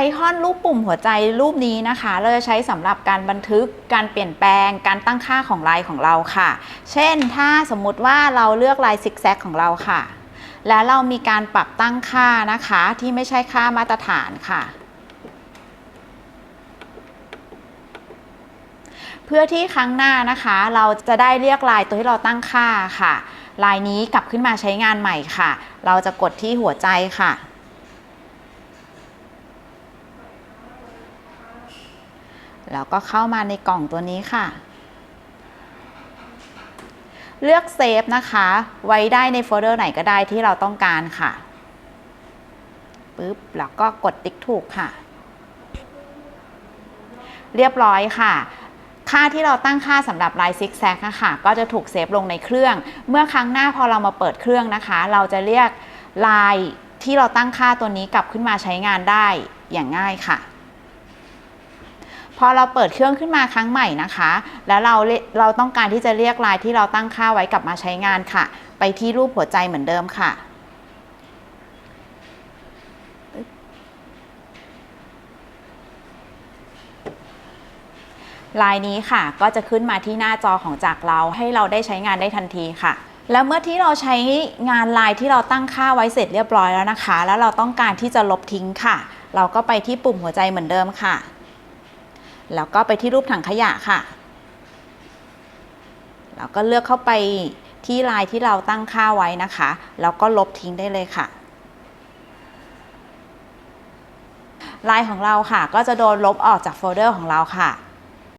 ไอคอนรูปปุ่มหัวใจรูปนี้นะคะ เราจะใช้สำหรับการบันทึกการเปลี่ยนแปลงการตั้งค่าของลายของเราค่ะ เช่นถ้าสมมุติว่าเราเลือกลายซิกแซกของเราค่ะ แล้วเรามีการปรับตั้งค่านะคะที่ไม่ใช่ค่ามาตรฐานค่ะ เพื่อที่ครั้งหน้านะคะ เราจะได้เรียกลายตัวที่เราตั้งค่าค่ะ ลายนี้กลับขึ้นมาใช้งานใหม่ค่ะ เราจะกดที่หัวใจค่ะ แล้วก็เข้ามาในกล่องตัวนี้ค่ะ เลือกเซฟนะคะ ไว้ได้ในโฟลเดอร์ไหนก็ได้ที่เราต้องการค่ะปึ๊บแล้วก็กดติ๊กถูกค่ะ เรียบร้อยค่ะค่าที่เราตั้งค่าสำหรับลายซิกแซกค่ะก็จะถูกเซฟลงในเครื่อง เมื่อครั้งหน้าพอเรามาเปิดเครื่องนะคะ เราจะเรียกลายที่เราตั้งค่าตัวนี้กลับขึ้นมาใช้งานได้อย่างง่ายค่ะ พอเราเปิดเครื่องขึ้นมาครั้งใหม่นะคะ แล้วเราเราต้องการที่จะเรียกไลายที่เราตั้งค่าไว้กลับมาใช้งานค่ะ ไปที่รูปหัวใจเหมือนเดิมค่ะลายนี้ค่ะก็จะขึ้นมาที่หน้าจอของจากเราให้เราได้ใช้งานได้ทันทีค่ะ แล้วเมื่อที่เราใช้งานลายที่เราตั้งค่าไว้เสร็จเรียบร้อยแล้วนะคะ แล้วเราต้องการที่จะลบทิ้งค่ะ เราก็ไปที่ปุ่มหัวใจเหมือนเดิมค่ะ แล้วก็ไปที่รูปถังขยะค่ะ แล้วก็เลือกเข้าไปที่ลายที่เราตั้งค่าไว้นะคะ แล้วก็ลบทิ้งได้เลยค่ะ ลายของเราค่ะ ก็จะโดนลบออกจากโฟลเดอร์ของเราค่ะ